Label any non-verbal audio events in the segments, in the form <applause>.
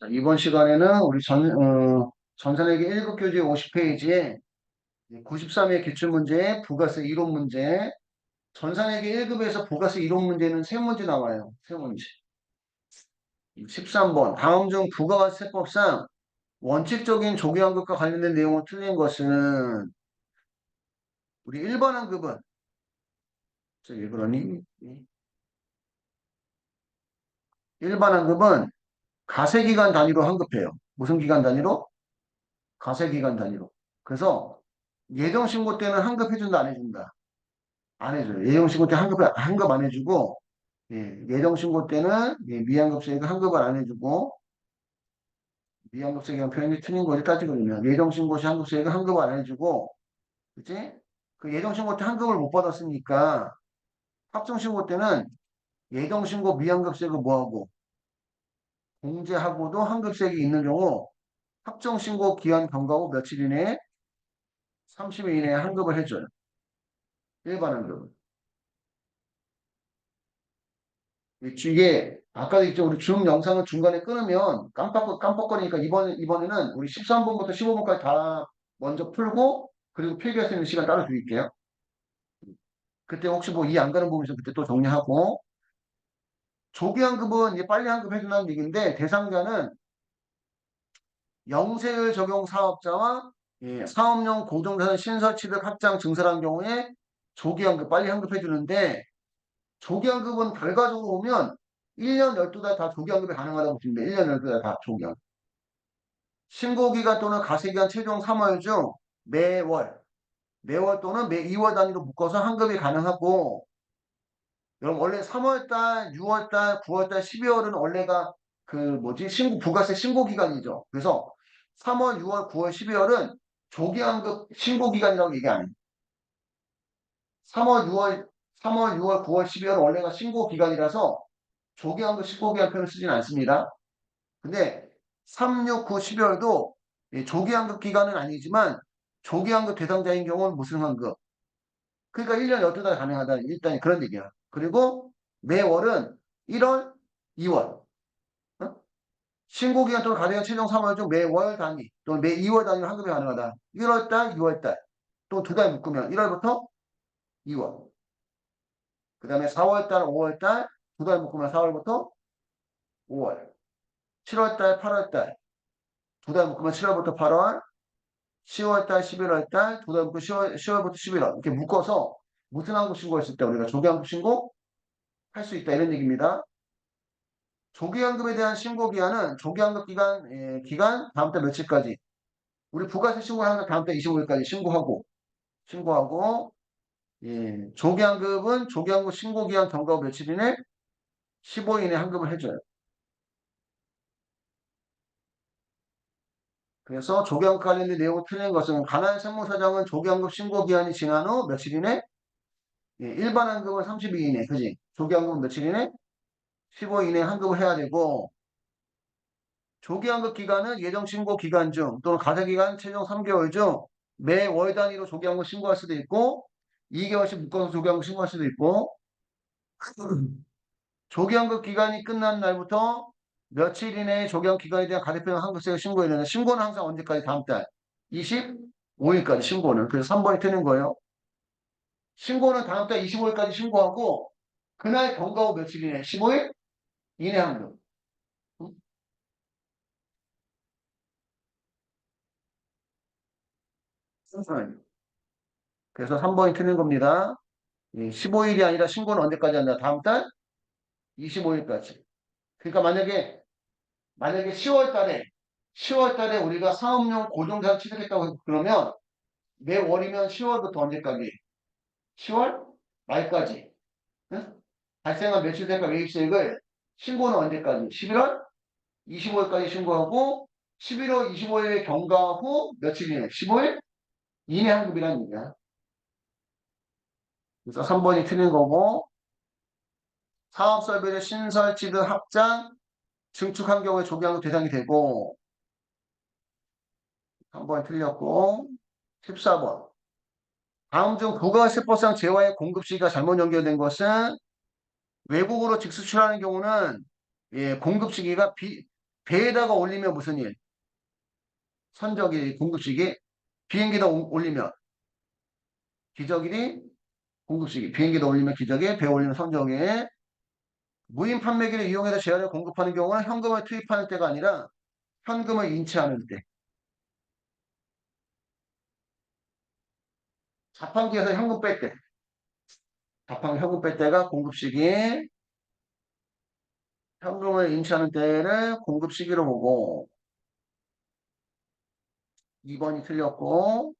자, 이번 시간에는 우리 전, 어, 전산회계 1급 교재 50페이지에 93회 기출문제, 부가세 이론 문제, 전산회계 1급에서 부가세 이론 문제는 세 문제 나와요. 세 문제. 13번. 다음 중 부가세법상 원칙적인 조기환급과 관련된 내용을 틀린 것은 우리 1번 환급은 그러니? 1번 환급은 가세기간 단위로 환급해요. 무슨 기간 단위로? 가세기간 단위로. 그래서 예정신고 때는 환급해준다, 안 해준다? 안 해줘요. 예정신고 때 환급, 환급 안 해주고, 예, 예정신고 때는 예, 미환급세액 환급을 안 해주고, 미환급세액이라는 표현이 틀린 거지 따지거든요. 예정신고 시 환급세액을 환급을 안 해주고, 그치? 그 예정신고 때 환급을 못 받았으니까, 확정신고 때는 예정신고 미환급세액을 뭐하고, 공제하고도 환급세액이 있는 경우, 확정신고 기한 경과 후 며칠 이내에 30일 이내에 환급을 해줘요. 일반 환급은. 이게 아까도 있죠. 우리 줌 영상을 중간에 끊으면 깜빡 깜빡거리니까 이번 이번에는 우리 13번부터 15번까지 다 먼저 풀고 그리고 필기할 수 있는 시간 따로 드릴게요. 그때 혹시 뭐 이 안 가는 부분 있으면 그때 또 정리하고 조기 환급은 이제 빨리 환급해준다는 얘기인데 대상자는 영세율 적용 사업자와 예, 사업용 고정자산 신설 취득 확장 증설한 경우에 조기 환급 빨리 환급해 주는데 조기 환급은 결과적으로 보면 1년 12달 다 조기 환급이 가능하다고 보시면 돼요. 1년 12달 다 조기 환급. 신고 기간 또는 가세 기간 최종 3월 중 매월 매월 또는 매 2월 단위로 묶어서 환급이 가능하고 여러분 원래 3월달, 6월달, 9월달, 12월은 원래가 그 뭐지 신고 부가세 신고 기간이죠. 그래서 3월, 6월, 9월, 12월은 조기환급 신고 기간이라고 얘기 안 해요. 3월, 6월, 3월, 6월, 9월, 12월은 원래가 신고 기간이라서 조기환급 신고 기간 표현을 쓰지는 않습니다. 근데 3, 6, 9, 12월도 조기환급 기간은 아니지만 조기환급 대상자인 경우는 무슨 환급? 그러니까 1년 12달 가능하다. 일단 그런 얘기야. 그리고 매월은 1월, 2월. 신고 기간 또는 가대가 최종 3월 중 매월 단위 또는 매 2월 단위로 환급이 가능하다. 1월달, 2월달 또 두 달 묶으면 1월부터 2월 그 다음에 4월달, 5월달 두 달 묶으면 4월부터 5월 7월달, 8월달 두 달 묶으면 7월부터 8월 10월달, 11월달 두달 묶으면 10월, 10월부터 11월 이렇게 묶어서 무슨 환급 신고했을 때 우리가 조기환급 신고 할 수 있다 이런 얘기입니다. 조기 환급에 대한 신고 기한은 조기 환급 기간, 예, 기간 다음 달 며칠까지 우리 부가세 신고하는 다음 달 25일까지 신고하고 신고하고 예, 조기 환급은 조기 환급 신고 기한 경과 후 며칠 이내 15일 이내 환급을 해줘요. 그래서 조기환급 관련된 내용을 틀린 것은 가난 세무사장은 조기환급 신고 기한이 지난 후 며칠 이내 예, 일반 환급은 30일 이내 그지? 조기환급은 며칠 이내 15일 이내 환급을 해야 되고 조기환급 기간은 예정 신고 기간 중 또는 가세 기간 최종 3개월 중 매 월 단위로 조기환급 신고할 수도 있고 2개월씩 묶어서 조기환급 신고할 수도 있고 <clears throat> 조기환급 기간이 끝난 날부터 며칠 이내에 조기환급 기간에 대한 가대표는 환급세를 신고해야 되는 신고는 항상 언제까지 다음 달 25일까지 신고는 그래서 3번이 틀린 거예요. 신고는 다음 달 25일까지 신고하고 그날 경과 후 며칠 이내 15일 이내 순서는. 그래서 3번이 틀린 겁니다. 15일이 아니라 신고는 언제까지 한다? 다음 달 25일까지. 그러니까 만약에 만약에 10월 달에 10월 달에 우리가 사업용 고정자산 취득했다고 그러면 매 월이면 10월부터 언제까지? 10월 말까지. 응? 발생한 매출 대가 매입세액을 신고는 언제까지? 11월 25일까지 신고하고 11월 25일 경과 후 며칠이네? 15일 이내 환급이라는 얘기야. 그래서 3번이 틀린 거고 사업설비를 신설, 취득, 확장, 증축한 경우에 조기환급 대상이 되고 3번이 틀렸고 14번. 다음 중 부가세법상 재화의 공급 시기가 잘못 연결된 것은 외국으로 직수출하는 경우는 예, 공급 시기가 비, 배에다가 올리면 무슨 일? 선적이 공급식이 비행기다 오- 올리면? 기저귀리 공급식이 비행기다 올리면 기저귀 배 올리면 선적이 무인 판매기를 이용해서 재화를 공급하는 경우는 현금을 투입하는 때가 아니라 현금을 인치하는 때 자판기에서 현금 뺄 때. 자판기 현금 뺄 때가 공급시기. 현금을 인치하는 때를 공급시기로 보고 2번이 틀렸고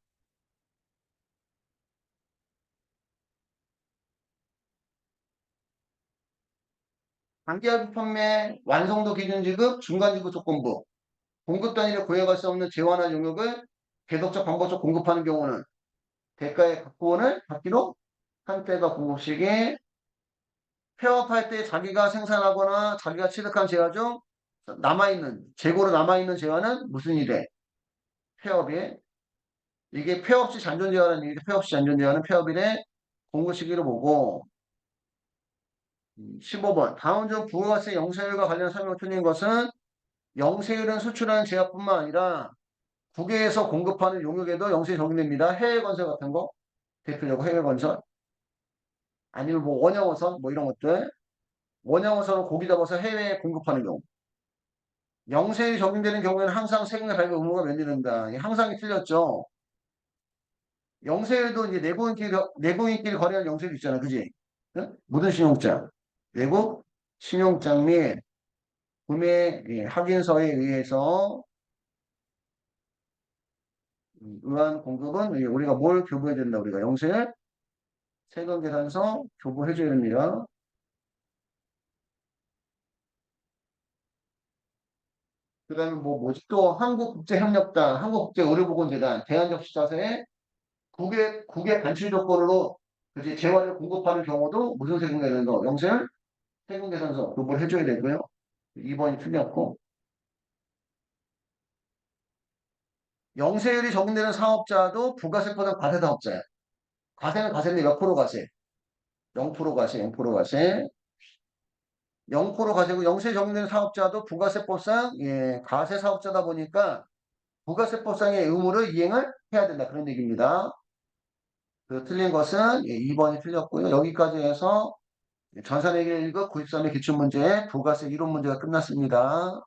단기화기 판매 완성도 기준 지급 중간 지급 조건부. 공급 단위를 구해갈 수 없는 재원화 용역을 계속적 반복적 공급하는 경우는 대가의 각본을 받기로 한 때가 공급시기 폐업할 때 자기가 생산하거나 자기가 취득한 재화 중 남아있는 재고로 남아있는 재화는 무슨 일에? 폐업이. 이게 폐업 시 잔존 재화라는 얘기죠. 폐업 시 잔존 재화는 폐업일에 공급 시기로 보고 15번 다음 중 부가세 영세율과 관련 설명을 틀린 것은 영세율은 수출하는 재화뿐만 아니라 국외에서 공급하는 용역에도 영세율이 적용됩니다. 해외 건설 같은 거 대표적으로 해외 건설 아니면 뭐 원형어선 뭐 이런 것들 원형어선은 고기 잡아서 해외에 공급하는 경우 영세율이 적용되는 경우에는 항상 세금의 발급 의무가 면제된다. 이 항상이 틀렸죠. 영세율도 이제 내국인끼리 내국인끼리 거래하는 영세율 있잖아, 그지? 응? 모든 신용장, 외국 신용장 및 구매 예, 확인서에 의해서 음, 의한 공급은 예, 우리가 뭘 교부해야 된다, 우리가 영세율 세금 계산서 교부해 줘야 됩니다. 그 다음에 뭐, 뭐지 또 한국국제협력단, 한국국제의료보건재단, 대한접시자세 국외, 국외 반출 조건으로 그지 재화를 공급하는 경우도 무슨 세금 계산서, 영세율 세금 계산서 교부를 해줘야 되고요. 2번이 틀렸고 영세율이 적용되는 사업자도 부가세보다 과세 사업자야. 과세는 과세인데 몇 프로 과세? 0% 과세, 0% 과세. 0% 과세고 영세 적용되는 사업자도 부가세법상 예, 과세 사업자다 보니까 부가세법상의 의무를 이행을 해야 된다. 그런 얘기입니다. 그 틀린 것은 예, 2번이 틀렸고요. 여기까지 해서 전산회계 1급 93의 기출문제 부가세 이론 문제가 끝났습니다.